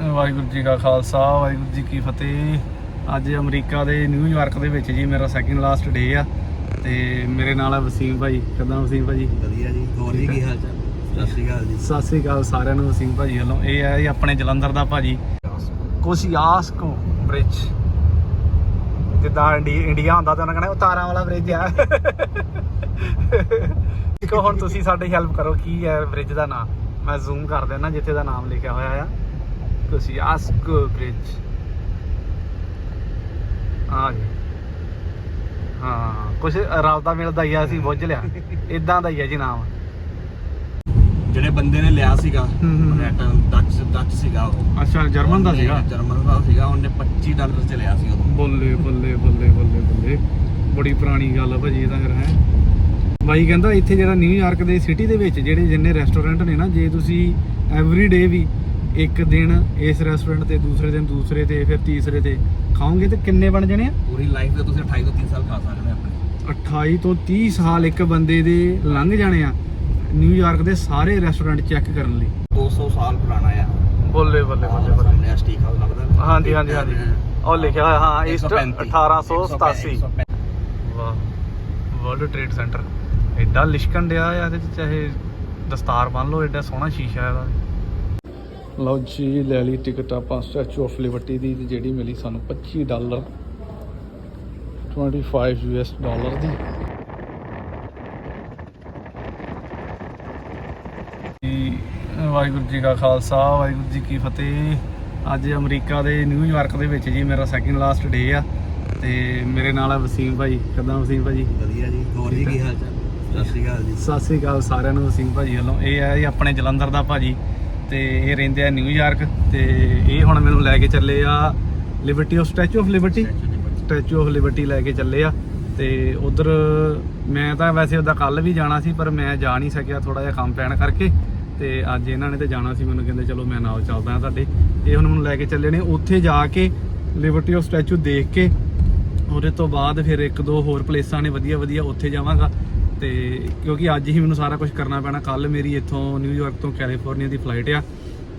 ਵਾਹਿਗੁਰੂ ਜੀ ਕਾ ਖਾਲਸਾ ਵਾਹਿਗੁਰੂ ਜੀ ਕੀ ਫਤਿਹ। ਅੱਜ ਅਮਰੀਕਾ ਦੇ ਨਿਊਯਾਰਕ ਦੇ ਵਿੱਚ ਜੀ ਮੇਰਾ ਸੈਕਿੰਡ ਲਾਸਟ ਡੇ ਆ। ਤੇ ਮੇਰੇ ਨਾਲ ਆ ਵਸੀਮ ਭਾਈ ਕਿਦਾਂ ਵਸੀਮ ਭਾਜੀ? ਵਧੀਆ ਜੀ ਹੋਰ ਜੀ ਕੀ ਹਾਲ ਚਾਲ? ਸਤਿ ਸ਼੍ਰੀ ਅਕਾਲ ਜੀ। ਸਤਿ ਸ੍ਰੀ ਅਕਾਲ ਸਾਰਿਆਂ ਨੂੰ ਵਸੀਮ ਭਾਜੀ ਵੱਲੋਂ। ਇਹ ਹੈ ਜੀ ਆਪਣੇ ਜਲੰਧਰ ਦਾ ਭਾਜੀ। ਕੋਸੀਆਸਕੋ ਬ੍ਰਿਜ ਜਿੱਦਾਂ ਇੰਡੀ- ਇੰਡੀਆ ਹੁੰਦਾ ਤਾਂ ਉਹਨਾਂ ਕਹਿੰਦਾ ਉਹ ਤਾਰਾਂ ਵਾਲਾ ਬ੍ਰਿਜ ਆ। ਦੇਖੋ ਹੁਣ ਤੁਸੀਂ ਸਾਡੀ ਹੈਲਪ ਕਰੋ ਕੀ ਹੈ ਬ੍ਰਿਜ ਦਾ ਨਾਮ ਮੈਂ ਜ਼ੂਮ ਕਰ ਦੇਣਾ ਜਿੱਥੇ ਦਾ ਨਾਮ ਲਿਖਿਆ ਹੋਇਆ ਆ। ਕੋਸੀਆਸਕੋ ਬ੍ਰਿਜ ਹਾਂ ਜੀ ਹਾਂ ਕੁਝ ਰਾਬਤਾ ਮਿਲਦਾ ਹੀ ਆ ਅਸੀਂ ਬੁੱਝ ਲਿਆ। ਇਦਾਂ ਦਾ ਹੀ ਹੈ ਜੀ ਨਾਮ। ਜਿਹੜੇ ਬੰਦੇ ਨੇ ਲਿਆ ਸੀਗਾ। ਮੈਟਨ ਡੱਚ ਡੱਚ ਸੀਗਾ ਉਹ। ਅੱਛਾ ਜਰਮਨ ਦਾ ਸੀਗਾ? ਜਰਮਨ ਦਾ ਸੀਗਾ ਉਹਨੇ 25 ਡਾਲਰ ਚ ਲਿਆ ਸੀ ਉਦੋਂ ਬੱਲੇ ਬੱਲੇ ਬੱਲੇ ਬੱਲੇ ਬੱਲੇ। ਬੜੀ ਪੁਰਾਣੀ ਗੱਲ ਆ ਭਾਜੀ ਇਹ ਤਾਂ ਫਿਰ ਹੈ। ਬਾਈ ਕਹਿੰਦਾ ਇੱਥੇ ਜਿਹੜਾ ਨਿਊਯਾਰਕ ਦੇ ਸਿਟੀ ਦੇ ਵਿੱਚ ਜਿਹੜੇ ਜਿੰਨੇ ਰੈਸਟੋਰੈਂਟ ਨੇ ਨਾ ਜੇ ਤੁਸੀਂ ਐਵਰੀ ਡੇ ਵੀ ਇੱਕ ਦਿਨ ਇਸ ਰੈਸਟੋਰੈਂਟ ਤੇ ਦੂਸਰੇ ਦਿਨ ਦੂਸਰੇ ਤੇ ਫਿਰ ਤੀਸਰੇ ਤੇ ਖਾਓਗੇ ਤੇ ਕਿੰਨੇ ਬਣ ਜਾਣੇ ਆ? ਪੂਰੀ ਲਾਈਫ ਦੇ ਤੁਸੀਂ 28 ਤੋਂ 30 ਸਾਲ ਖਾ ਸਕਦੇ ਹੋ ਆਪਣੇ। 28 ਤੋਂ 30 ਸਾਲ ਇੱਕ ਬੰਦੇ ਦੇ ਲੰਘ ਜਾਣੇ ਆ ਨਿਊਯਾਰਕ ਦੇ ਸਾਰੇ ਰੈਸਟੋਰੈਂਟ ਚੈੱਕ ਕਰਨ ਲਈ। 200 ਸਾਲ ਪੁਰਾਣਾ ਆ। ਬੱਲੇ ਬੱਲੇ ਸਾਹਮਣੇ ਆ ਸਟੀਕ ਹਾਊਸ ਲੱਗਦਾ। ਹਾਂਜੀ ਹਾਂਜੀ ਹਾਂਜੀ। ਉਹ ਲਿਖਿਆ ਹੋਇਆ ਹਾਂ ਈਸਟ 135 1887 135 ਵਾਹ ਵਰਲਡ ਟ੍ਰੇਡ ਸੈਂਟਰ ਐਡਾ ਲਿਸ਼ਕਣ ਡਿਆ ਆ ਇਹਦੇ ਚ ਚਾਹੇ ਦਸਤਾਰ ਬੰਨ ਲਓ ਐਡਾ ਸੋਹਣਾ ਸ਼ੀਸ਼ਾ ਇਹਦਾ। ਲਓ ਜੀ ਲੈ ਲਈ ਟਿਕਟ ਆਪਾਂ ਸਟੈਚੂ ਆਫ ਲਿਬਰਟੀ ਦੀ ਜਿਹੜੀ ਮਿਲੀ ਸਾਨੂੰ 25 ਡਾਲਰ। 25 ਯੂਐਸ ਡਾਲਰ ਦੀ। ਜੀ ਵਾਹਿਗੁਰੂ ਜੀ ਕਾ ਖਾਲਸਾ ਵਾਹਿਗੁਰੂ ਜੀ ਕੀ ਫਤਿਹ। ਅੱਜ ਅਮਰੀਕਾ ਦੇ ਨਿਊਯਾਰਕ ਦੇ ਵਿੱਚ ਜੀ ਮੇਰਾ ਸੈਕਿੰਡ ਲਾਸਟ ਡੇ ਆ। ਤੇ ਮੇਰੇ ਨਾਲ ਆ ਵਸੀਮ ਭਾਈ। ਕਿਦਾਂ ਵਸੀਮ ਭਾਜੀ? ਵਧੀਆ ਜੀ ਹੋਰ ਜੀ ਕੀ ਹਾਲ ਚਾਲ? ਸਤਿ ਸ਼੍ਰੀ ਅਕਾਲ ਜੀ। ਸਤਿ ਸ੍ਰੀ ਅਕਾਲ ਸਾਰਿਆਂ ਨੂੰ ਵਸੀਮ ਭਾਜੀ ਵੱਲੋਂ। ਇਹ ਹੈ ਜੀ ਆਪਣੇ ਜਲੰਧਰ ਦਾ ਭਾਜੀ ਤੇ ਇਹ ਰਹਿੰਦੇ ਆ ਨਿਊਯਾਰਕ ਤੇ ਇਹ ਹੁਣ ਮੈਨੂੰ ਲੈ ਕੇ ਚੱਲੇ ਆ Liberty of Statue of Liberty Statue of Liberty ਲੈ ਕੇ ਚੱਲੇ ਆ ਤੇ ਉਧਰ ਮੈਂ ਤਾਂ ਵੈਸੇ ਉਹਦਾ ਕੱਲ ਵੀ ਜਾਣਾ ਸੀ ਪਰ ਮੈਂ ਜਾ ਨਹੀਂ ਸਕਿਆ ਥੋੜਾ ਜਿਹਾ ਕੰਮ ਪੈਣ ਕਰਕੇ ਤੇ ਅੱਜ ਇਹਨਾਂ ਨੇ ਤੇ ਜਾਣਾ ਸੀ ਮੈਨੂੰ ਕਹਿੰਦੇ ਚਲੋ ਮੈਂ ਨਾਲ ਚੱਲਦਾ ਹਾਂ ਤੁਹਾਡੇ। ਇਹ ਹੁਣ ਮੈਨੂੰ ਲੈ ਕੇ ਚੱਲੇ ਨੇ ਉੱਥੇ ਜਾ ਕੇ ਲਿਬਰਟੀ ਆਫ ਸਟੈਚੂ ਦੇਖ ਕੇ ਉਹਦੇ ਤੋਂ ਬਾਅਦ ਫਿਰ ਇੱਕ ਦੋ ਹੋਰ ਪਲੇਸਾਂ ਨੇ ਵਧੀਆ ਵਧੀਆ ਉੱਥੇ ਜਾਵਾਂਗਾ। ਤੇ ਕਿਉਂਕਿ ਅੱਜ ਹੀ ਮੈਨੂੰ ਸਾਰਾ ਕੁਝ ਕਰਨਾ ਪੈਣਾ। ਕੱਲ ਮੇਰੀ ਇੱਥੋਂ ਨਿਊਯਾਰਕ ਤੋਂ ਕੈਲੀਫੋਰਨੀਆ ਦੀ ਫਲਾਈਟ ਆ।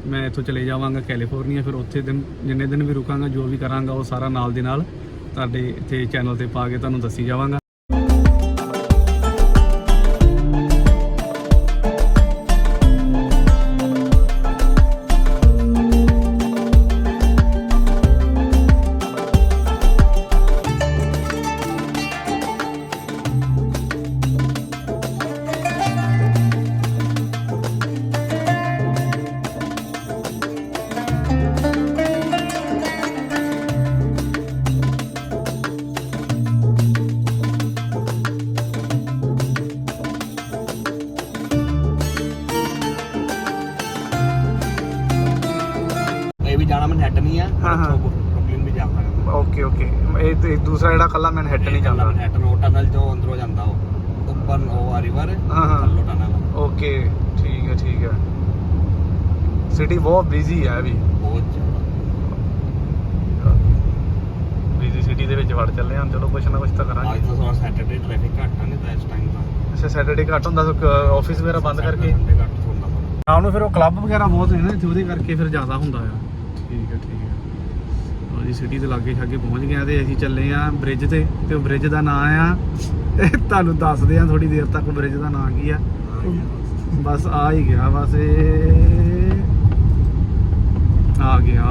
ਮੈਂ ਇੱਥੋਂ ਚਲੇ ਜਾਵਾਂਗਾ ਕੈਲੀਫੋਰਨੀਆ ਫਿਰ ਉੱਥੇ ਦਿਨ, ਜਿੰਨੇ ਦਿਨ ਵੀ ਰੁਕਾਂਗਾ, ਜੋ ਵੀ ਕਰਾਂਗਾ, ਉਹ ਸਾਰਾ ਨਾਲ ਦੇ ਨਾਲ ਤੁਹਾਡੇ ਇੱਥੇ ਚੈਨਲ ਤੇ ਪਾ ਕੇ ਤੁਹਾਨੂੰ ਦੱਸੀ ਜਾਵਾਂਗਾ। ਸਿਟੀ ਬਹੁਤ ਬਿਜ਼ੀ ਹੈ ਵੀ। ਬਹੁਤ ਜ਼ਿਆਦਾ। ਬਿਜ਼ੀ ਸਿਟੀ ਦੇ ਵਿੱਚ ਵੜ ਚੱਲੇ ਹਾਂ ਚਲੋ ਕੁਛ ਨਾ ਕੁਛ ਤਾਂ ਅੱਜ ਕਰਾਂਗੇ ਤਾਂ ਥੋੜਾ ਸੈਟਰਡੇ ਟ੍ਰੈਫਿਕ ਘੱਟ ਆ ਨਹੀਂ ਤਾਂ ਇਸ ਟਾਈਮ ਤਾਂ। ਅੱਛਾ ਸੈਟਰਡੇ ਘੱਟ ਹੁੰਦਾ ਆਫਿਸ ਵਗੈਰਾ ਬੰਦ ਕਰਕੇ? Sunday ਘੱਟ ਹੁੰਦਾ। ਵਾ। ਸ਼ਾਮ ਨੂੰ ਫਿਰ ਉਹ ਕਲੱਬ ਵਗੈਰਾ ਬਹੁਤ ਨੇ ਨਾ ਇੱਥੇ ਉਹਦੇ ਕਰਕੇ ਫਿਰ ਜ਼ਿਆਦਾ ਹੁੰਦਾ ਆ। ਠੀਕ ਹੈ ਠੀਕ ਹੈ ਜੀ ਸਿਟੀ ਦੇ ਲਾਗੇ ਛਾਗੇ ਪਹੁੰਚ ਗਏ ਆ ਤੇ ਅਸੀਂ ਚੱਲੇ ਆ ਬ੍ਰਿਜ ਤੇ ਤੇ ਉਹ ਬ੍ਰਿਜ ਦਾ ਨਾਂ ਆ ਇਹ ਤੁਹਾਨੂੰ ਦੱਸਦੇ ਆ ਥੋੜੀ ਦੇਰ ਤੱਕ ਬ੍ਰਿਜ ਦਾ ਨਾਂ ਕੀ ਆ। ਬਸ ਆ ਹੀ ਗਿਆ ਬਸ ਇਹ ਆ ਗਿਆ।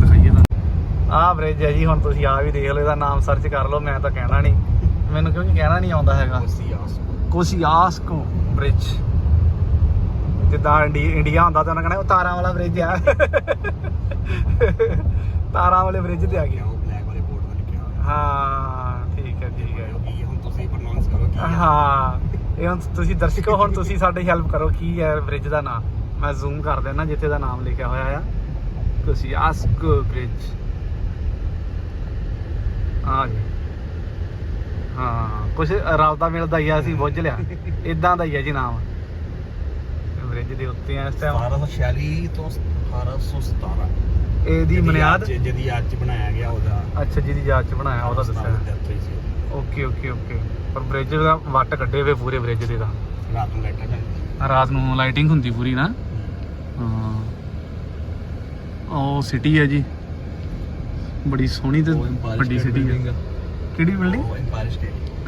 ਦਿਖਾਈਏ ਤਾਂ। ਆ ਬ੍ਰਿਜ ਹੈ ਜੀ ਹੁਣ ਤੁਸੀਂ ਆ ਵੀ ਦੇਖ ਲਓ ਇਹਦਾ ਨਾਮ ਸਰਚ ਕਰ ਲਓ ਮੈਂ ਤਾਂ ਕਹਿਣਾ ਨਹੀਂ। ਮੈਨੂੰ ਕਿਉਂਕਿ ਕਹਿਣਾ ਨਹੀਂ ਆਉਂਦਾ ਹੈਗਾ? ਕੋਸੀਆਸ ਕੋਸੀਆਸਕੋ ਬ੍ਰਿਜ ਜਿੱਦਾਂ ਇੰਡੀ- ਇੰਡੀਆ ਹੁੰਦਾ ਤਾਂ ਉਹਨਾਂ ਕਹਿੰਦਾ ਉਹ ਤਾਰਾਂ ਵਾਲਾ ਬ੍ਰਿਜ ਆ। ਤਾਰਾਂ ਵਾਲੇ ਬ੍ਰਿਜ ਤੇ ਆ ਗਿਆ। ਉਹ ਬਲੈਕ ਵਾਲੇ ਬੋਰਡ ਤੇ ਲਿਖਿਆ ਹੋਇਆ। ਹਾਂ ਠੀਕ ਹੈ ਠੀਕ ਹੈ। ਕੀ ਹੁਣ ਤੁਸੀਂ ਪ੍ਰੋਨਾਂਸ ਕਰੋ ਕੀ ਆ। ਹਾਂ ਇਹ ਹੁਣ ਤੁਸੀਂ ਦਰਸ਼ਕੋ ਹੁਣ ਤੁਸੀਂ ਸਾਡੀ ਹੈਲਪ ਕਰੋ ਕੀ ਹੈ ਬ੍ਰਿਜ ਦਾ ਨਾਮ? ਮੈਂ ਜ਼ੂਮ ਕਰ ਦੇਣਾ ਜਿੱਥੇ ਦਾ ਨਾਮ ਲਿਖਿਆ ਹੋਇਆ ਆ। ਕੋਸੀਆਸਕੋ ਬ੍ਰਿਜ ਆ ਜੀ ਹਾਂ ਕੁਝ ਰਾਬਤਾ ਮਿਲਦਾ ਹੀ ਆ ਅਸੀਂ ਬੁੱਝ ਲਿਆ। ਇਦਾਂ ਦਾ ਹੀ ਹੈ ਜੀ ਨਾਮ। ਬ੍ਰਿਜ ਦੇ ਉੱਤੇ ਆ ਇਸ ਟਾਈਮ 1746 ਤੋਂ 1817 ਇਹਦੀ ਬੁਨਿਆਦ? ਜਿਹਦੀ ਜਿਹਦੀ ਅੱਜ ਬਣਾਇਆ ਗਿਆ ਉਹਦਾ। ਅੱਛਾ ਜਿਹਦੀ ਯਾਦ ਚ ਬਣਾਇਆ ਉਹਦਾ ਦੱਸਿਆ। Okay okay okay. ਪਰ ਬ੍ਰਿਜ ਦਾ ਵੱਟ ਕੱਢੇ ਹੋਏ ਪੂਰੇ ਬ੍ਰਿਜ ਦੇ ਦਾ ਰਾਤ ਨੂੰ ਲਾਈਟਾਂ ਜਾਂਦੀਆਂ। ਰਾਤ ਨੂੰ ਲਾਈਟਿੰਗ ਹੁੰਦੀ ਪੂਰੀ ਨਾ। ਹਾਂ। ਉਹ ਸਿਟੀ ਹੈ ਜੀ। ਬੜੀ ਸੋਹਣੀ ਤੇ ਉਹ Empire ਵੱਡੀ State ਸਿਟੀ ਹੈ। Building। ਕਿਹੜੀ ਬਿਲਡਿੰਗ ਉਹ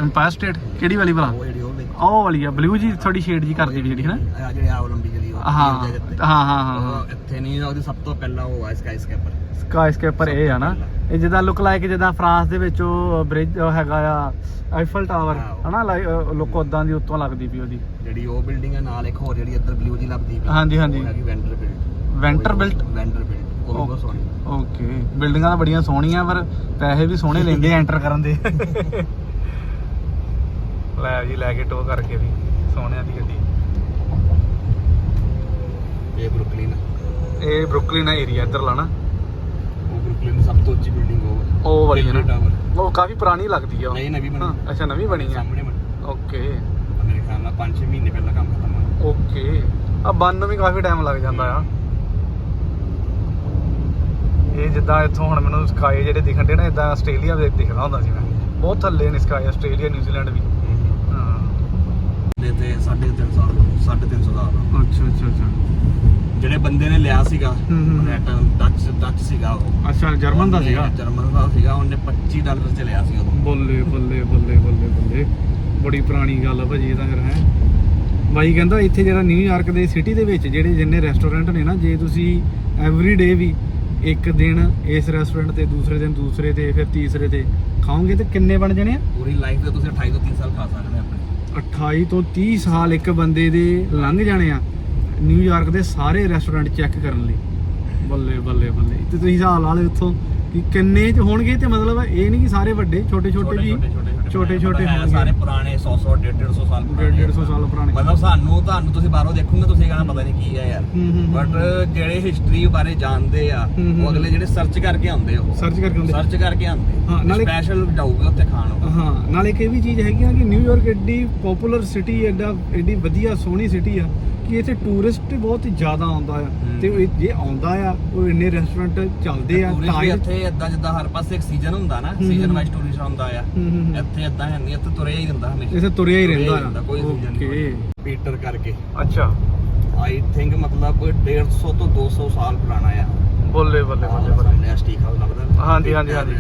ਐਮਪਾਇਰ ਸਟੇਟ ਕਿਹੜੀ ਵਾਲੀ ਭਲਾ? ਉਹ ਜਿਹੜੀ ਉਹ ਵਿੱਚ ਉਹ ਵਾਲੀ ਆ। ਬਲੂ ਜੀ ਥੋੜੀ ਸ਼ੇਡ ਜੀ ਕਰਦੀ ਵੀ ਜਿਹੜੀ ਹੈ ਨਾ? ਆ ਜਿਹੜੀ ਆ ਲੰਬੀ ਜਿਹੜੀ ਉਹ ਹਾਂ ਤੇ। ਹਾਂ ਹਾਂ ਹਾਂ ਹਾਂ। ਉਹ ਇੱਥੇ ਨਹੀਂ ਉਹਦੀ ਸਭ ਤੋਂ ਪਹਿਲਾਂ ਉਹ ਆ ਸਕਾਈ ਸਕੈਪਰ ਸਕਾਈ ਸਕੇਪਰ ਇਹ ਆ ਨਾ। ਇਹ ਜਿੱਦਾਂ ਲੁੱਕ ਲਾਈਕ ਜਿੱਦਾਂ ਫਰਾਂਸ ਦੇ ਵਿੱਚ ਉਹ ਬ੍ਰਿਜ ਹੈਗਾ ਆ ਆਈਫਲ ਟਾਵਰ। ਹਨਾ ਲੁੱਕ ਉਦਾਂ ਦੀ ਉੱਤੋਂ ਲੱਗਦੀ ਵੀ ਉਹਦੀ। ਜਿਹੜੀ ਉਹ ਬਿਲਡਿੰਗ ਹੈ ਨਾਲ ਇੱਕ ਹੋਰ ਜਿਹੜੀ ਇੱਧਰ ਬਲੂ ਜੀ ਲੱਭਦੀ ਪਈ ਹਾਂਜੀ, ਹਾਂਜੀ। ਉਹ ਹੈਗੀ Vanderbilt Vanderbilt Vanderbilt ਉਹ ਬਹੁਤ ਸੋਹਣੀ। ਓਕੇ ਬਿਲਡਿੰਗਾਂ ਤਾਂ ਬੜੀਆਂ ਸੋਹਣੀਆਂ ਪਰ ਪੈਸੇ ਵੀ ਸੋਹਣੇ ਲੈਂਦੇ ਐਂਟਰ ਕਰਨ ਦੇ। ਲੈ ਜੀ ਲੈ ਕੇ ਟੋ ਕਰਕੇ ਵੀ ਸੋਹਣਿਆਂ ਦੀ ਗੱਡੀ। ਇਹ ਬਰੁਕਲਿਨ ਇਹ ਬਰੁਕਲਿਨ ਏਰੀਆ ਇੱਧਰ ਲਾਣਾ ਬਰੁਕਲਿਨ ਸਭ ਤੋਂ ਉੱਚੀ ਬਿਲਡਿੰਗ ਉਹ ਉਹ ਵਾਲੀ ਹੈ ਨਾ? ਟਾਵਰ ਉਹ ਕਾਫੀ ਪੁਰਾਣੀ ਲੱਗਦੀ ਆ ਉਹ। ਨਹੀਂ ਨਵੀਂ ਬਣੀ ਹਾਂ ਅੱਛਾ ਨਵੀਂ ਬਣੀ ਆ ਸਾਹਮਣੇ ਬਣੀ। ਓਕੇ। ਮੇਰੇ ਖਿਆਲ ਨਾਲ 5-6 ਮਹੀਨੇ ਪਹਿਲਾਂ ਕੰਮ ਖਤਮ ਹੋਇਆ। ਓਕੇ। ਆ ਬੰਨ ਨੂੰ ਵੀ ਕਾਫੀ ਟਾਈਮ ਲੱਗ ਜਾਂਦਾ ਆ। ਇਹ ਜਿੱਦਾਂ ਇੱਥੋਂ ਹੁਣ ਮੈਨੂੰ ਸਕਾਈ ਜਿਹੜੇ ਦਿਖਣ ਦੇ ਨਾ ਇਦਾਂ ਆਸਟ੍ਰੇਲੀਆ ਦੇ ਦਿਖਦਾ ਹੁੰਦਾ ਸੀ ਮੈਂ। ਬਹੁਤ ਥੱਲੇ ਨੇ ਸਕਾਈ ਆਸਟ੍ਰੇਲੀਆ ਨਿਊਜ਼ੀਲੈਂਡ ਵੀ। ਹਾਂ। ਦੇ ਤੇ 3.5 ਸਾਲ 3.5 ਦਾ ਅੱਛਾ ਅੱਛਾ ਅੱਛਾ। ਜਿਹੜੇ ਬੰਦੇ ਨੇ ਲਿਆ ਸੀਗਾ ਹੂੰ, ਹੂੰ। ਰੈਟ ਡੱਚ ਡੱਚ ਸੀਗਾ ਉਹ। ਅੱਛਾ ਜਰਮਨ ਦਾ ਸੀਗਾ? ਜਰਮਨ ਦਾ ਸੀਗਾ ਉਹਨੇ 25 ਡਾਲਰ ਚ ਲਿਆ ਸੀ ਉਦੋਂ ਬੱਲੇ ਬੱਲੇ ਬੱਲੇ ਬੱਲੇ ਬੱਲੇ। ਬੜੀ ਪੁਰਾਣੀ ਗੱਲ ਆ ਭਾਜੀ ਇਹ ਤਾਂ ਫਿਰ ਹੈ। ਬਾਈ ਕਹਿੰਦਾ ਇੱਥੇ ਜਿਹੜਾ ਨਿਊਯਾਰਕ ਦੇ ਸਿਟੀ ਦੇ ਵਿੱਚ ਜਿਹੜੇ ਜਿੰਨੇ ਰੈਸਟੋਰੈਂਟ ਨੇ ਨਾ ਜੇ ਤੁਸੀਂ ਐਵਰੀ ਡੇ ਵੀ ਇੱਕ ਦਿਨ ਇਸ ਰੈਸਟੋਰੈਂਟ ਤੇ ਦੂਸਰੇ ਦਿਨ ਦੂਸਰੇ ਤੇ ਫਿਰ ਤੀਸਰੇ ਤੇ ਖਾਓਗੇ ਤੇ ਕਿੰਨੇ ਬਣ ਜਾਣੇ ਆ? ਪੂਰੀ ਲਾਈਫ ਦੇ ਤੁਸੀਂ 28 ਤੋਂ 30 ਸਾਲ ਖਾ ਸਕਦੇ ਆਪਣੇ। 28 ਤੋਂ 30 ਸਾਲ ਇੱਕ ਬੰਦੇ ਦੇ ਲੰਘ ਜਾਣੇ ਆ। ਨਿਊਯਾਰਕ ਦੇ ਸਾਰੇ ਰੈਸਟੋਰੈਂਟ ਚੈੱਕ ਕਰਨ ਲਈ। ਬੱਲੇ ਬੱਲੇ ਬੱਲੇ। ਤੇ ਤੁਸੀਂ ਹਿਸਾਬ ਲਾ ਲਓ ਇੱਥੋਂ ਕਿ ਕਿੰਨੇ ਚ ਹੋਣਗੇ ਤੇ ਮਤਲਬ ਇਹ ਨਹੀਂ ਕਿ ਸਾਰੇ ਵੱਡੇ ਛੋਟੇ ਛੋਟੇ ਵੀ ਛੋਟੇ ਛੋਟੇ ਹੋਣਗੇ। ਸਾਰੇ ਪੁਰਾਣੇ 100 100 150 ਸਾਲ ਪੁਰਾਣੇ 150 ਸਾਲ ਪੁਰਾਣੇ। ਮਤਲਬ ਸਾਨੂੰ ਤੁਹਾਨੂੰ ਤੁਸੀਂ ਬਾਹਰੋਂ ਦੇਖੋਗੇ ਤੁਸੀਂ ਕਹਣਾ ਪਤਾ ਨਹੀਂ ਕੀ ਹੈ ਯਾਰ। ਬਟ ਜਿਹੜੇ ਹਿਸਟਰੀ ਬਾਰੇ ਜਾਣਦੇ ਆ ਉਹ ਅਗਲੇ ਜਿਹੜੇ ਸਰਚ ਕਰਕੇ ਆਉਂਦੇ ਉਹ। ਸਰਚ ਕਰਕੇ ਹੁੰਦੇ ਸਰਚ ਕਰਕੇ ਆਉਂਦੇ। ਹਾਂ, ਨਾਲੇ- ਸਪੈਸ਼ਲ ਜਾਊਗੇ ਉੱਥੇ ਖਾਣ ਉਹ ਹਾਂ ਨਾਲ ਇੱਕ ਇਹ ਵੀ ਚੀਜ਼ ਹੈਗੀ ਆ ਕਿ ਨਿਊਯਾਰਕ ਐਡੀ ਪਪੂਲਰ ਸਿਟੀ ਐਡਾ ਐਡੀ ਵਧੀਆ ਸੋਹਣੀ ਸਿਟੀ ਆ। ਕਿ ਇੱਥੇ ਟੂਰਿਸਟ ਬਹੁਤ ਜ਼ਿਆਦਾ ਆਉਂਦਾ ਆ। ਹੂੰ। ਤੇ ਉਹ ਜੇ ਆਉਂਦਾ ਆ ਉਹ ਇੰਨੇ ਰੈਸਟੋਰੈਂਟ ਚੱਲਦੇ ਆ ਤਾਂ ਹੀ- ਇੱਥੇ ਇਦਾਂ ਜਿੱਦਾਂ ਹਰ ਪਾਸੇ ਇੱਕ ਸੀਜ਼ਨ ਹੁੰਦਾ ਨਾ ਸੀਜ਼ਨ। ਵਾਈਜ਼ ਟੂਰਿਸਟ ਆਉਂਦਾ ਆ। ਇੱਥੇ ਇਦਾਂ ਹੈ ਨਹੀਂ ਇੱਥੇ ਤੁਰਿਆ ਹੀ ਰਹਿੰਦਾ ਹਮੇਸ਼ਾ। ਇਸੇ ਤੁਰਿਆ ਹੀ ਰਹਿੰਦਾ ਕੋਈ season ਨਹੀਂ ਓਕੇ ਪੀਟਰ ਕਰਕੇ। ਅੱਛਾ। ਆਈ ਥਿੰਕ ਮਤਲਬ 150 ਤੋਂ 200 ਸਾਲ ਪੁਰਾਣਾ ਆ। ਬੱਲੇ ਬੱਲੇ ਬੱਲੇ ਬੱਲੇ। ਸਟੀਕ ਹਾਊਸ ਲੱਗਦਾ। ਹਾਂਜੀ ਹਾਂਜੀ ਹਾਂਜੀ।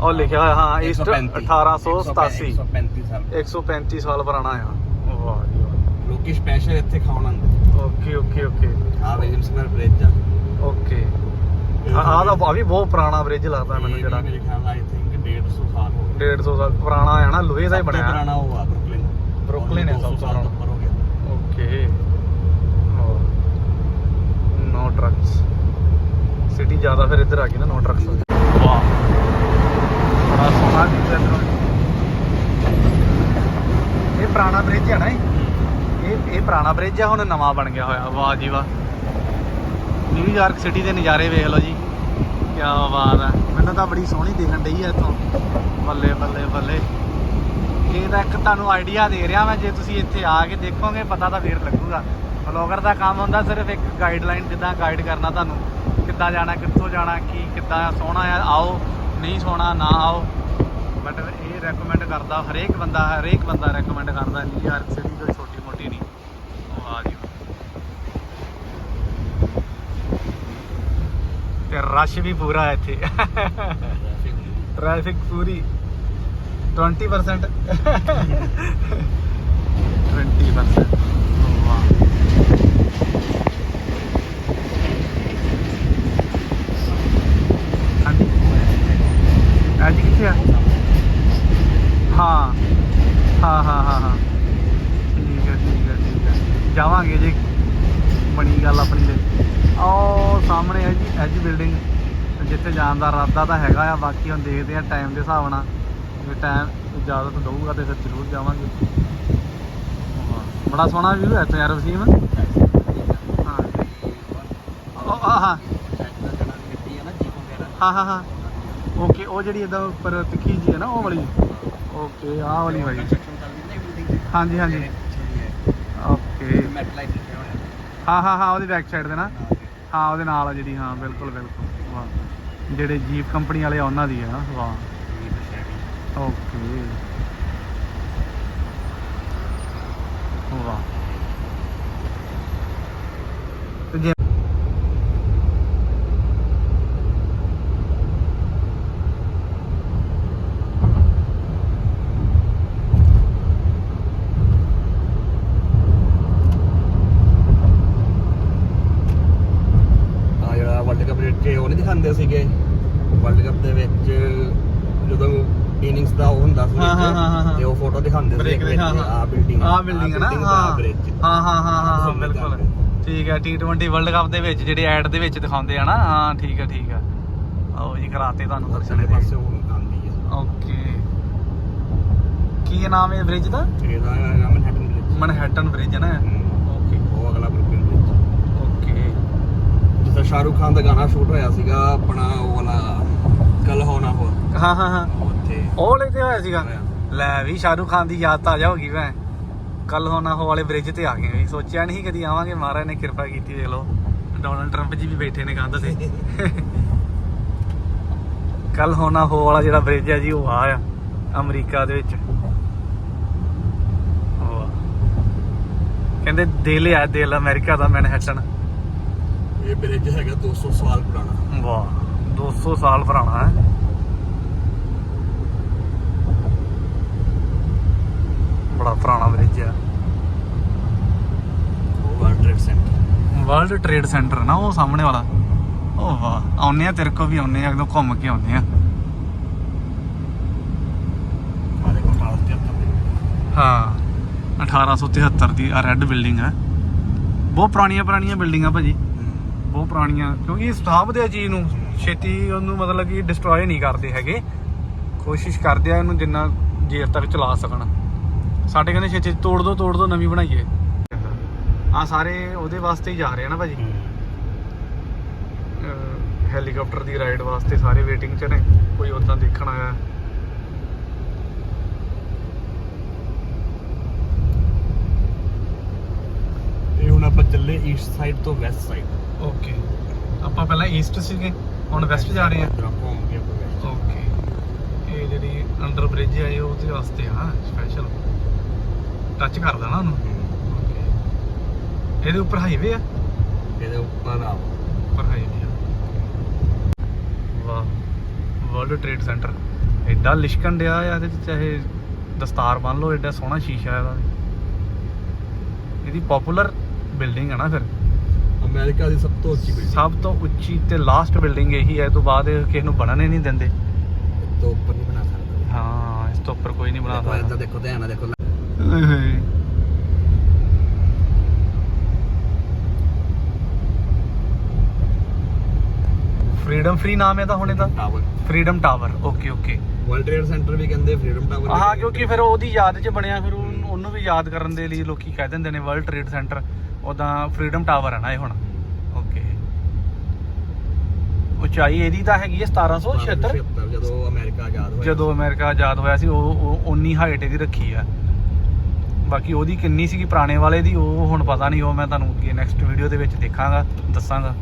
ਉਹ ਲਿਖਿਆ ਹੋਇਆ ਹਾਂ ਈਸਟ 135 1887 135 ਸਾਲ। 135 ਸਾਲ ਪੁਰਾਣਾ ਆ। ਵਾਹ। ਲੋਕੀ ਸਪੈਸ਼ਲ ਇੱਥੇ ਖਾਣ ਆਉਂਦੇ। ਓਕੇ ਓਕੇ ਓਕੇ ਆ ਵਿਲੀਅਮਸ ਮੈਰ ਬ੍ਰਿਜ ਆ। ਓਕੇ ਆ ਆ ਤਾਂ ਆ ਵੀ ਬਹੁਤ ਪੁਰਾਣਾ ਬ੍ਰਿਜ ਲੱਗਦਾ ਮੈਨੂੰ ਇਹ ਜਿਹੜਾ। ਮੇਰੇ ਖਿਆਲ ਆਈ ਥਿੰਕ 150 ਸਾਲ ਹੋ ਗਏ। 150 ਸਾਲ ਪੁਰਾਣਾ ਹੈ ਨਾ ਲੋਹੇ ਦਾ ਹੀ ਸਭ ਤੋਂ ਬਣਿਆ। ਪੁਰਾਣਾ ਉਹ ਆ ਬਰੁਕਲਿਨ ਬਰੁਕਲਿਨ ਹੈ ਸਭ ਤੋਂ ਪੁਰਾਣਾ। ਉੱਪਰ ਹੋ ਗਿਆ। ਓਕੇ ਨੋ ਟਰੱਕਸ ਸਿਟੀ ਜ਼ਿਆਦਾ ਫਿਰ ਇੱਧਰ ਆ ਗਈ ਨਾ ਨੋ ਟਰੱਕਸ ਵਾਹ। ਬੜਾ ਸੋਹਣਾ ਦਿਖਦਾ ਇੱਧਰੋਂ ਇਹ ਪੁਰਾਣਾ ਬ੍ਰਿਜ ਹੈ ਨਾ ਇਹ? ਇਹ ਇਹ ਪੁਰਾਣਾ ਬ੍ਰਿਜ ਆ, ਹੁਣ ਨਵਾਂ ਬਣ ਗਿਆ ਹੋਇਆ। ਵਾਹ ਜੀ ਵਾਹ। ਨਿਊਯਾਰਕ ਸਿਟੀ ਦੇ ਨਜ਼ਾਰੇ ਵੇਖ ਲਓ ਜੀ। ਕੀ ਬਾਤ ਆ। ਮੈਨੂੰ ਤਾਂ ਬੜੀ ਸੋਹਣੀ ਦਿਖਣ ਡਈ ਆ ਇਥੋਂ। ਬੱਲੇ ਬੱਲੇ ਬੱਲੇ। ਇਹ ਤਾਂ ਇੱਕ ਤੁਹਾਨੂੰ ਆਈਡੀਆ ਦੇ ਰਿਹਾ ਮੈਂ, ਜੇ ਤੁਸੀਂ ਇੱਥੇ ਆ ਕੇ ਦੇਖੋਗੇ, ਪਤਾ ਤਾਂ ਫੇਰ ਲੱਗੂਗਾ। ਬਲੌਗਰ ਦਾ ਕੰਮ ਹੁੰਦਾ ਸਿਰਫ ਇੱਕ ਗਾਈਡਲਾਈਨ ਜਿੱਦਾਂ ਗਾਈਡ ਕਰਨਾ ਤੁਹਾਨੂੰ। ਕਿੱਦਾਂ ਜਾਣਾ, ਕਿੱਥੋਂ ਜਾਣਾ, ਕੀ, ਕਿੱਦਾਂ ਸੋਹਣਾ ਆ, ਆਓ। ਨਹੀਂ ਸੋਹਣਾ, ਨਾ ਆਓ। ਬਟ ਇਹ ਰეკਮੈਂਡ ਕਰਦਾ, ਹਰੇਕ ਬੰਦਾ ਹਰੇਕ ਬੰਦਾ ਰეკਮੈਂਡ ਕਰਦਾ ਨਿਊਯਾਰਕ ਸਿਟੀ ਤੋਂ ਛੋਟਾ। ਤੇ ਰਸ਼ ਵੀ ਪੂਰਾ ਹੈ ਇੱਥੇ ਟ੍ਰੈਫਿਕ ਪੂਰੀ 20% 20% ਵਾਹ ਹਾਂਜੀ ਅੱਜ ਕਿੱਥੇ ਆ ਹਾਂ ਹਾਂ ਹਾਂ ਹਾਂ ਹਾਂ ਠੀਕ ਹੈ ਠੀਕ ਹੈ ਠੀਕ ਹੈ ਜਾਵਾਂਗੇ ਜੀ ਬਣੀ ਗੱਲ ਆਪਣੀ ਤੇ। ਉਹ ਸਾਹਮਣੇ ਹੈ ਜੀ ਐਜ ਬਿਲਡਿੰਗ ਜਿੱਥੇ ਜਾਣ ਦਾ ਇਰਾਦਾ ਤਾਂ ਹੈਗਾ ਆ ਬਾਕੀ ਹੁਣ ਦੇਖਦੇ ਆ ਟਾਈਮ ਦੇ ਹਿਸਾਬ ਨਾਲ ਜੇ ਟਾਈਮ ਇਜਾਜ਼ਤ ਦਊਗਾ ਤੇ ਫਿਰ ਜ਼ਰੂਰ ਜਾਵਾਂਗੇ। ਬੜਾ ਸੋਹਣਾ ਵਿਊ ਹੈ ਇੱਥੇ ਯਾਰ ਵਸੀਮ। ਹਾਂ। ਉਹ ਆਹ ਹਾਂ। ਹਾਂ ਹਾਂ ਹਾਂ। ਓਕੇ ਉਹ ਜਿਹੜੀ ਇਦਾਂ ਉੱਪਰ ਤਿੱਖੀ ਜੀ ਹੈ ਨਾ ਉਹ ਵਾਲੀ। ਓਕੇ ਆਹ ਵਾਲੀ ਵਾਲੀ। ਹਾਂਜੀ ਹਾਂਜੀ। ਓਕੇ ਹਾਂ ਹਾਂ ਹਾਂ ਉਹਦੀ ਬੈਕ ਸਾਈਡ ਤੇ ਨਾ। ਹਾਂ ਉਹਦੇ ਨਾਲ ਆ ਜਿਹੜੀ ਹਾਂ ਬਿਲਕੁਲ ਬਿਲਕੁਲ। ਵਾਹ। ਜਿਹੜੇ ਜੀਪ ਕੰਪਨੀ ਵਾਲੇ ਆ ਉਹਨਾਂ ਦੀ ਨਾ ਵਾਹ। ਓਕੇ ਵਾਹ ਤੇ ਜੇ ਦਿਖਾਉਂਦੇ ਬ੍ਰੇਕ ਦੇ ਹਾਂ ਆ ਬਿਲਡਿੰਗ ਆ ਬਿਲਡਿੰਗ ਹੈ ਨਾ ਹਾਂ ਹਾਂ ਹਾਂ ਹਾਂ ਹਾਂ ਹਾਂ ਬਿਲਕੁਲ ਠੀਕ ਹੈ T20 ਵਰਲਡ ਕੱਪ ਦੇ ਵਿੱਚ ਜਿਹੜੇ ਐਡ ਦੇ ਵਿੱਚ ਦਿਖਾਉਂਦੇ ਆ ਨਾ ਹਾਂ ਠੀਕ ਹੈ ਠੀਕ ਹੈ ਆਓ ਜੀ ਕਰਾਤੇ ਤੁਹਾਨੂੰ ਦਰਸ਼ਨ ਇਹਦੇ ਪਾਸੇ ਓਕੇ। ਕੀ ਨਾਮ ਹੈ ਬ੍ਰਿਜ ਦਾ? ਇਹਦਾ ਹੈਟਨ ਵਿਲੇਜ ਮਨਹੈਟਨ ਬ੍ਰਿਜ ਹੈ ਨਾ? ਓਕੇ। ਉਹ ਅਗਲਾ ਵਿਲੇਜ ਓਕੇ। ਜਿੱਥੇ ਸ਼ਾਹਰੁਖ ਖਾਨ ਦਾ ਗਾਣਾ ਸ਼ੂਟ ਹੋਇਆ ਸੀਗਾ ਆਪਣਾ ਉਹ ਵਾਲਾ ਕੱਲ ਹੋਣਾ ਹੋ ਹਾਂ ਹਾਂ ਹਾਂ। ਉੱਥੇ। ਉਹ ਲੈ ਤੇ ਹੋਇਆ ਸੀਗਾ। ਲੈ ਵੀ ਸ਼ਾਹਰੁਖ ਖਾਨ ਦੀ ਯਾਦ ਤਾਜ਼ਾ ਹੋ ਗਈ ਵੈ ਕੱਲ ਹੋਣਾ ਹੋ ਵਾਲੇ ਬ੍ਰਿਜ ਤੇ ਆ ਗਏ ਵੀ ਸੋਚਿਆ ਨਹੀਂ ਕਦੀ ਆਵਾਂਗੇ। ਮਹਾਰਾਜ ਨੇ ਕਿਰਪਾ ਕੀਤੀ ਦੇਖ ਲਓ। ਡੋਨਲਡ ਟਰੰਪ ਜੀ ਵੀ ਬੈਠੇ ਨੇ ਕੰਧ ਤੇ। ਕੱਲ ਹੋਣਾ ਹੋ ਵਾਲਾ ਜਿਹੜਾ ਬ੍ਰਿਜ ਹੈ ਜੀ ਉਹ ਆ ਆ ਅਮਰੀਕਾ ਦੇ ਵਿੱਚ। ਉਹ। ਕਹਿੰਦੇ ਦਿਲ ਆ ਦਿਲ ਅਮਰੀਕਾ ਦਾ ਮੈਨਹਟਨ ਇਹ ਬ੍ਰਿਜ ਹੈਗਾ 200 ਸਾਲ ਪੁਰਾਣਾ। ਵਾਹ 200 ਸਾਲ ਪੁਰਾਣਾ ਹੈ। ਬੜਾ ਪੁਰਾਣਾ ਬ੍ਰਿਜ ਆ। ਵਰਲਡ ਟ੍ਰੇਡ ਸੈਂਟਰ ਨਾ ਉਹ ਸਾਹਮਣੇ ਵਾਲਾ। ਉਹ ਵਾਹ ਆਉਨੇ ਆ ਤੇਰੇ ਕੋ ਵੀ ਆਉਨੇ ਆ ਇੱਕਦਮ ਘੁੰਮ ਕੇ ਆਉਨੇ ਆ। ਹਾਂ 1873 ਦੀ ਆ ਰੈੱਡ ਬਿਲਡਿੰਗ ਹੈ ਬਹੁਤ ਪੁਰਾਣੀਆਂ ਪੁਰਾਣੀਆਂ ਬਿਲਡਿੰਗਾਂ ਭਾਜੀ। ਬਹੁਤ ਪੁਰਾਣੀਆਂ ਕਿਉਂਕਿ ਸਥਾਪਦੇ ਆ ਚੀਜ਼ ਨੂੰ। ਛੇਤੀ ਉਹਨੂੰ ਮਤਲਬ ਕਿ ਡਿਸਟਰੋਏ ਨਹੀਂ ਕਰਦੇ ਹੈਗੇ। ਕੋਸ਼ਿਸ਼ ਕਰਦੇ ਆ ਇਹਨੂੰ ਜਿੰਨਾ ਜੇਰ ਤੱਕ ਚਲਾ ਸਕਣ। ਸਾਡੇ ਕਹਿੰਦੇ ਛੇਤੀ ਤੋੜ ਦੋ ਤੋੜ ਦੋ ਨਵੀਂ ਬਣਾਈਏ। ਆ ਸਾਰੇ ਉਹਦੇ ਵਾਸਤੇ ਹੀ ਜਾ ਰਹੇ ਆ ਨਾ ਭਾਜੀ। ਹੈਲੀਕਾਪਟਰ ਦੀ ਰਾਈਡ ਵਾਸਤੇ ਸਾਰੇ ਵੇਟਿੰਗ 'ਚ ਨੇ ਕੋਈ ਉਦਾਂ ਦੇਖਣ ਆਇਆ। ਇਹ ਹੁਣ ਆਪਾਂ ਚੱਲੇ ਈਸਟ ਸਾਈਡ ਤੋਂ ਵੈਸਟ ਸਾਈਡ ਓਕੇ ਆਪਾਂ ਪਹਿਲਾਂ ਈਸਟ ਸੀਗੇ ਹੁਣ ਵੈਸਟ ਜਾ ਰਹੇ ਆ। ਘੁੰਮ ਕੇ। ਓਕੇ ਇਹ ਜਿਹੜੀ ਅੰਡਰ ਬ੍ਰਿਜ ਹੈ ਇਹ ਉਹਦੇ ਵਾਸਤੇ ਆ ਸਪੈਸ਼ਲ ਟੱਚ ਕਰਦਾ ਨਾ ਉਹਨੂੰ। ਇਹਦੇ ਉੱਪਰ ਹਾਈਵੇ ਆ? ਇਹਦੇ ਉੱਪਰ ਆ। ਉੱਪਰ ਹਾਈਵੇ ਆ। ਵਾਹ। ਵਰਲਡ ਟ੍ਰੇਡ ਸੈਂਟਰ ਐਡਾ ਲਿਸ਼ਕਣ ਡਿਆ ਆ ਇਹਦੇ ਚ ਚਾਹੇ ਦਸਤਾਰ ਬੰਨ ਲਓ ਐਡਾ ਸੋਹਣਾ ਸ਼ੀਸ਼ਾ ਇਹਦਾ। ਇਹਦੀ ਪਪੂਲਰ ਬਿਲਡਿੰਗ ਹੈ ਨਾ ਫਿਰ। ਅਮਰੀਕਾ ਦੀ ਸਭ ਤੋਂ ਉੱਚੀ ਬਿਲਡਿੰਗ ਸਭ ਤੋਂ ਉੱਚੀ ਤੇ ਲਾਸਟ ਬਿਲਡਿੰਗ ਇਹੀ ਹੈ ਤੋਂ ਬਾਅਦ ਇਹ ਕਿਸੇ ਨੂੰ ਬਣਨ ਹੀ ਨਹੀਂ ਦਿੰਦੇ। ਤੋਂ ਉੱਪਰ ਨਹੀਂ ਬਣਾ ਸਕਦੇ। ਹਾਂ ਇਸ ਤੋਂ ਉੱਪਰ ਕੋਈ ਨਹੀਂ ਬਣਾ ਸਕਦਾ। ਦੇਖੋ ਧਿਆਨ ਨਾਲ ਦੇਖੋ। ਓਏ ਹੋਏ। ਫ੍ਰੀ ਨਾਮ ਹੈ ਤਾਂ ਹੁਣ ਇਹਦਾ? Tower freedom tower okay okay World Trade Center ਵੀ ਕਹਿੰਦੇ ਫਰੀडम ਟਾਵਰ ਹਾਂ ਕਿਉਂਕਿ ਫਿਰ ਉਹਦੀ ਯਾਦ 'ਚ ਬਣਿਆ ਫਿਰ ਉਹਨੂੰ ਵੀ ਯਾਦ ਕਰਨ ਦੇ ਲਈ ਲੋਕੀ ਕਹਿ ਦਿੰਦੇ ਨੇ ਵਰਲਡ ਟ੍ਰੇਡ ਸੈਂਟਰ ਉਦਾਂ ਫਰੀडम ਟਾਵਰ ਹੈ ਨਾ ਇਹ ਹੁਣ। ਓਕੇ ਉਚਾਈ ਇਹਦੀ ਤਾਂ ਹੈਗੀ ਹੈ 1776 ਜਦੋਂ ਅਮਰੀਕਾ ਆਜ਼ਾਦ ਹੋਇਆ ਜਦੋਂ ਅਮਰੀਕਾ ਆਜ਼ਾਦ ਹੋਇਆ ਸੀ ਉਹ ਉਨੀ ਹਾਈਟ ਇਹਦੀ ਰੱਖੀ ਆ। ਬਾਕੀ ਉਹਦੀ ਕਿੰਨੀ ਸੀਗੀ ਪੁਰਾਣੇ ਵਾਲੇ ਦੀ, ਉਹ ਹੁਣ ਪਤਾ ਨਹੀਂ, ਉਹ ਮੈਂ ਤੁਹਾਨੂੰ ਅੱਗੇ ਨੈਕਸਟ ਵੀਡੀਓ ਦੇ ਵਿੱਚ ਦੇਖਾਂਗਾ, ਦੱਸਾਂਗਾ।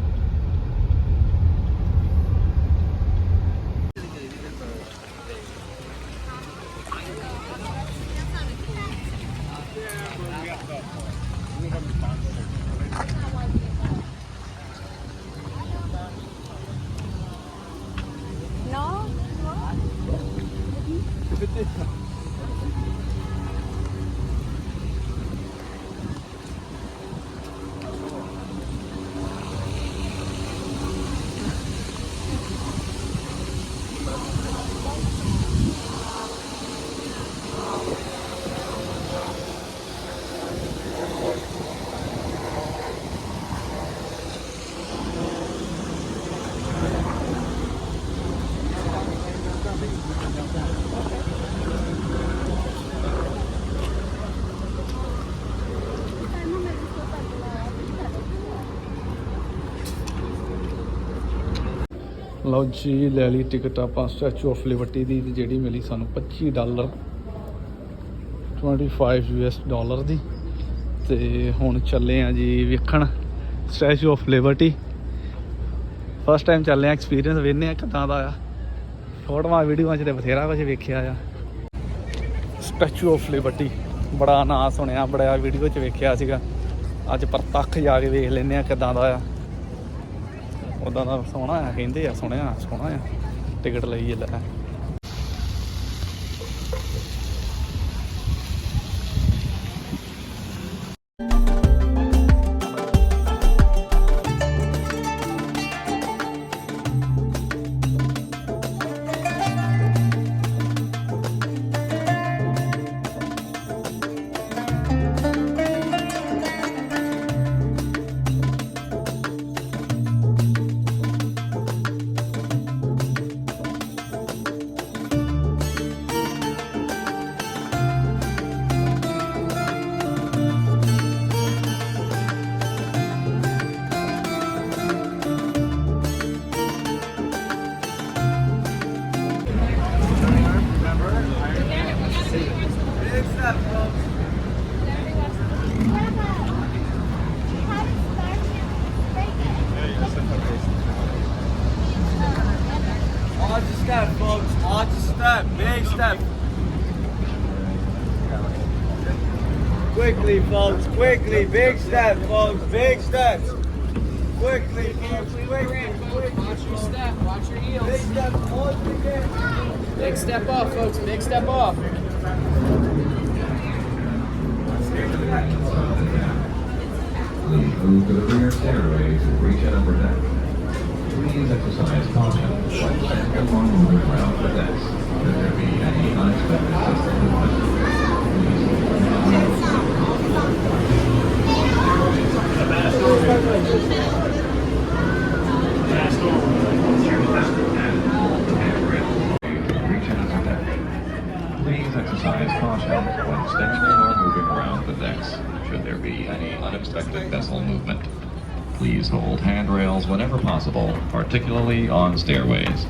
ਲਓ ਜੀ, ਲੈ ਲਈ ਟਿਕਟ ਆਪਾਂ ਸਟੈਚੂ ਆਫ ਲਿਬਰਟੀ ਦੀ ਜਿਹੜੀ ਮਿਲੀ ਸਾਨੂੰ 25 ਡਾਲਰ 25 ਯੂਐਸ ਡਾਲਰ ਦੀ। ਤੇ ਹੁਣ ਚੱਲੇ ਆ ਜੀ ਵੇਖਣ Statue of Liberty first time ਚੱਲੇ ਆ ਐਕਸਪੀਰੀਅੰਸ ਵੇਖਨੇ ਆ ਕਿਦਾਂ ਦਾ ਆ। ਫੋਟੋਆਂ, ਵੀਡੀਓਆਂ 'ਚ ਤੇ ਬਥੇਰਾ ਕੁਝ ਵੇਖਿਆ ਆ। ਸਟੈਚੂ ਆਫ ਲਿਬਰਟੀ ਬੜਾ ਨਾਂ ਸੁਣਿਆ, ਬੜਾ ਵੀਡੀਓ 'ਚ ਵੇਖਿਆ ਸੀਗਾ। ਅੱਜ ਪ੍ਰਤੱਖ ਜਾ ਕੇ ਵੇਖ ਲੈਨੇ ਆ ਕਿਦਾਂ ਦਾ ਆ। ਉਦਾਂ ਦਾ ਸੋਹਣਾ ਆ ਕਹਿੰਦੇ ਆ ਸੁਣਿਆ ਸੋਹਣਾ ਆ ਟਿਕਟ ਲਈ ਲੈ। Steps. Quickly, folks, quickly, quickly. Watch your step. Watch your heels. steps, once we get. Big step off, folks. Big step off. Please move to the rear stairway to reach an upper deck. Please exercise caution when standing along moving around the decks. Should there be any unexpected system movement, please reach an upper deck. Please exercise caution when standing or moving around the decks. Should there be any unexpected vessel movement. Please hold handrails whenever possible, particularly on stairways.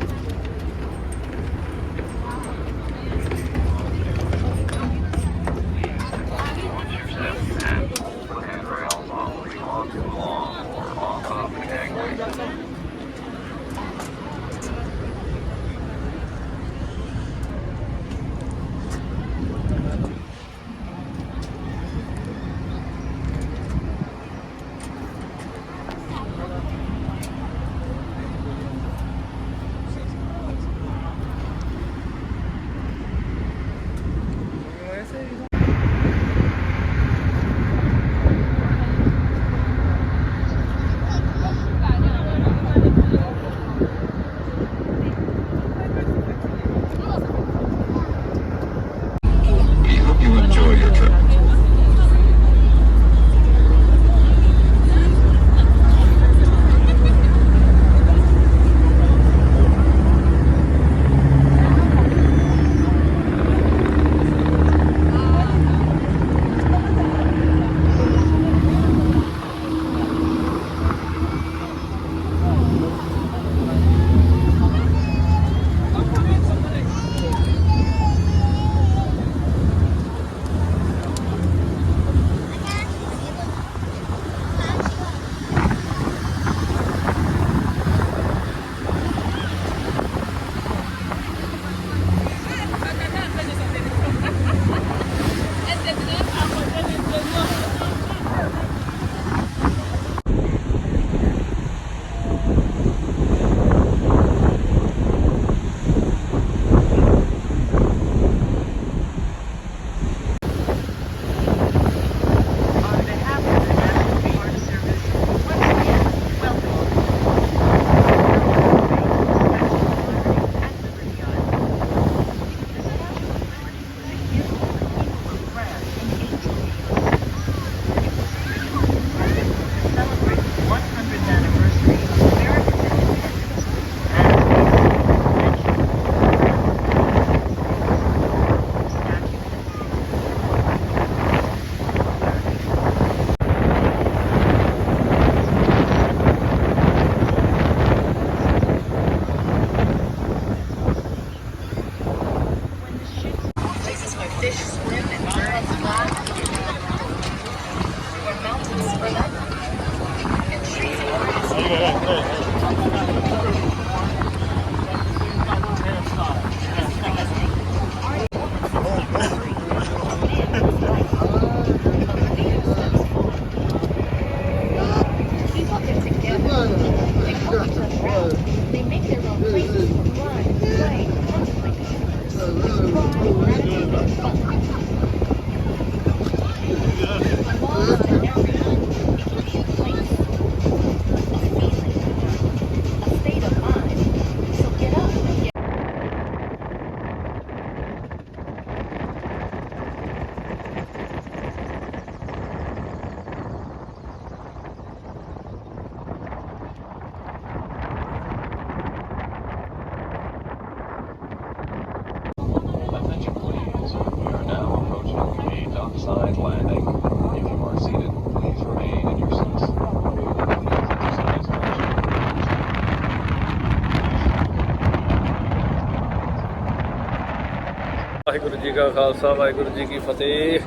ਜੀ ਕਾ ਖਾਲਸਾ ਵਾਹਿਗੁਰੂ ਜੀ ਕੀ ਫਤਿਹ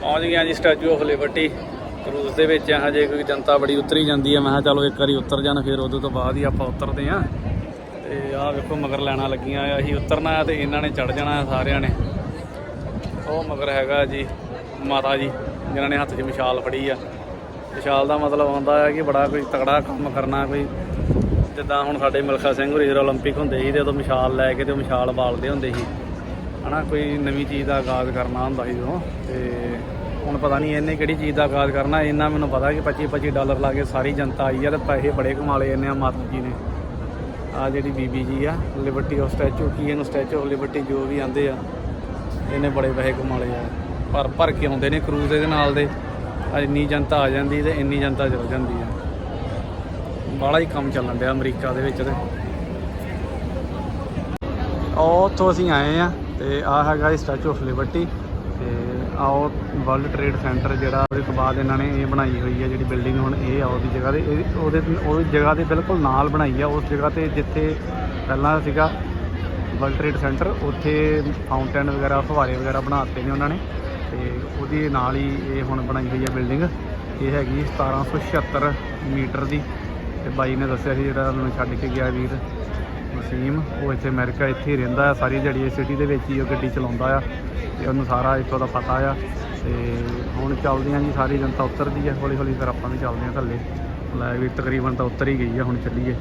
ਪਹੁੰਚ ਗਿਆ ਜੀ statue of Liberty cruise ਦੇ ਵਿੱਚ ਆ ਹਜੇ ਕੋਈ ਜਨਤਾ ਬੜੀ ਉਤਰੀ ਜਾਂਦੀ ਹੈ ਮੈਂ ਕਿਹਾ ਚਲੋ ਇੱਕ ਵਾਰੀ ਉਤਰ ਜਾਣ ਫਿਰ ਉਦੋਂ ਤੋਂ ਬਾਅਦ ਹੀ ਆਪਾਂ ਉਤਰਦੇ ਆ ਤੇ ਆਹ ਵੇਖੋ ਮਗਰ ਲੈਣਾ ਲੱਗੀਆਂ ਆ ਅਸੀਂ ਉਤਰਨਾ ਤੇ ਇਹਨਾਂ ਨੇ ਚੜ ਜਾਣਾ ਸਾਰਿਆਂ ਨੇ ਉਹ ਮਗਰ ਹੈਗਾ ਜੀ ਮਾਤਾ ਜੀ ਜਿਨ੍ਹਾਂ ਨੇ ਹੱਥ 'ਚ ਮਸ਼ਾਲ ਫੜੀ ਆ ਮਸ਼ਾਲ ਦਾ ਮਤਲਬ ਹੁੰਦਾ ਹੈ ਕਿ ਬੜਾ ਕੋਈ ਤਕੜਾ ਕੰਮ ਕਰਨਾ ਕੋਈ ਜਿੱਦਾਂ ਹੁਣ ਸਾਡੇ ਮਿਲਖਾ ਸਿੰਘ ਹੋਰੀ ਜਦੋਂ 올림픽 ਹੁੰਦੇ ਸੀ ਤੇ ਉਦੋਂ ਮਸ਼ਾਲ ਲੈ ਕੇ ਤੇ ਉਹ ਮਸ਼ਾਲ ਬਾਲਦੇ ਹੁੰਦੇ ਸੀ ਹਨਾ, ਕੋਈ ਨਵੀਂ ਚੀਜ਼ ਦਾ ਆਗਾਜ਼ ਕਰਨਾ ਹੁੰਦਾ ਸੀ ਜਦੋਂ ਤੇ ਹੁਣ ਪਤਾ ਨਹੀਂ ਇਹਨੇ ਕਿਹੜੀ ਚੀਜ਼ ਦਾ ਆਗਾਜ਼ ਕਰਨਾ, ਇੰਨਾ ਮੈਨੂੰ ਪਤਾ ਕਿ 25 25 ਡਾਲਰ ਲਾ ਕੇ ਸਾਰੀ ਜਨਤਾ ਆਈ ਆ ਤੇ ਪੈਸੇ ਬੜੇ ਕਮਾ ਲਏ ਇਹਨੇ ਆ ਮਾਤਾ ਜੀ ਨੇ। ਆ ਜਿਹੜੀ ਬੀਬੀ ਜੀ ਆ ਲਿਬਰਟੀ ਆਫ ਸਟੈਚੂ ਕੀ ਇਹਨੂੰ ਸਟੈਚੂ ਆਫ ਲਿਬਰਟੀ ਜੋ ਵੀ ਆਂਦੇ ਆ, ਇਹਨੇ ਬੜੇ ਪੈਸੇ ਕਮਾ ਲਏ ਆ। ਪਰ, ਭਰ ਕੇ ਆਉਂਦੇ ਨੇ ਕਰੂਜ਼ ਇਹਦੇ ਨਾਲ ਦੇ ਇੰਨੀ ਜਨਤਾ ਆ ਜਾਂਦੀ ਤੇ ਇੰਨੀ ਜਨਤਾ ਚਲ ਜਾਂਦੀ ਆ। ਬਾਹਲਾ ਹੀ ਕੰਮ ਚੱਲਣ ਡਿਆ ਅਮਰੀਕਾ ਦੇ ਵਿੱਚ ਤੇ। ਉਹ ਉੱਥੋਂ ਅਸੀਂ ਆਏ ਆ। ਤੇ ਆ ਹੈਗਾ ਸਟੈਚੂ ਆਫ ਲਿਬਰਟੀ ਤੇ ਆਓ ਵਰਲਡ ਟ੍ਰੇਡ ਸੈਂਟਰ ਜਿਹੜਾ ਉਹਦੇ ਤੋਂ ਬਾਅਦ ਇਹਨਾਂ ਨੇ ਇਹ ਬਣਾਈ ਹੋਈ ਹੈ, ਜਿਹੜੀ ਬਿਲਡਿੰਗ ਹੁਣ ਇਹ ਆ ਉਹਦੀ ਜਗ੍ਹਾ ਦੇ ਇਹ ਉਹਦੇ ਉਹਦੀ ਜਗ੍ਹਾ ਦੇ ਬਿਲਕੁਲ ਨਾਲ ਬਣਾਈ ਆ, ਉਸ ਜਗ੍ਹਾ ਤੇ ਜਿੱਥੇ ਪਹਿਲਾਂ ਸੀਗਾ ਵਰਲਡ ਟ੍ਰੇਡ ਸੈਂਟਰ ਉੱਥੇ ਫਾਊਂਟੇਨ ਵਗੈਰਾ, ਫੁਹਾਰੇ ਵਗੈਰਾ ਬਣਾਤੇ ਨੇ ਉਹਨਾਂ ਨੇ ਤੇ ਉਹਦੇ ਨਾਲ ਹੀ ਇਹ ਹੁਣ ਬਣਾਈ ਹੋਈ ਹੈ ਬਿਲਡਿੰਗ ਇਹ ਹੈਗੀ 1776 ਮੀਟਰ ਦੀ ਤੇ ਬਾਈ ਨੇ ਦੱਸਿਆ ਸੀ ਜਿਹੜਾ ਮੈਨੂੰ ਛੱਡ ਕੇ ਗਿਆ ਵੀਰ। ਵਸੀਮ ਉਹ ਇੱਥੇ ਅਮਰੀਕਾ ਇੱਥੇ ਹੀ ਰਹਿੰਦਾ ਆ ਸਾਰੀ ਦਿਹਾੜੀ ਸਿਟੀ ਦੇ ਵਿੱਚ ਹੀ ਉਹ ਗੱਡੀ ਚਲਾਉਂਦਾ ਆ ਤੇ ਉਹਨੂੰ ਸਾਰਾ ਇੱਥੋਂ ਦਾ ਪਤਾ ਆ। ਤੇ ਹੁਣ ਚੱਲਦੀਆਂ ਜੀ ਸਾਰੀ ਜਨਤਾ ਉਤਰਦੀ ਆ ਹੌਲੀ ਹੌਲੀ ਫਿਰ ਆਪਾਂ ਵੀ ਚੱਲਦੇ ਆ ਥੱਲੇ ਲੈ ਵੀ ਤਕਰੀਬਨ ਤਾਂ ਉਤਰ ਹੀ ਗਈ ਆ, ਹੁਣ ਚੱਲੀਏ।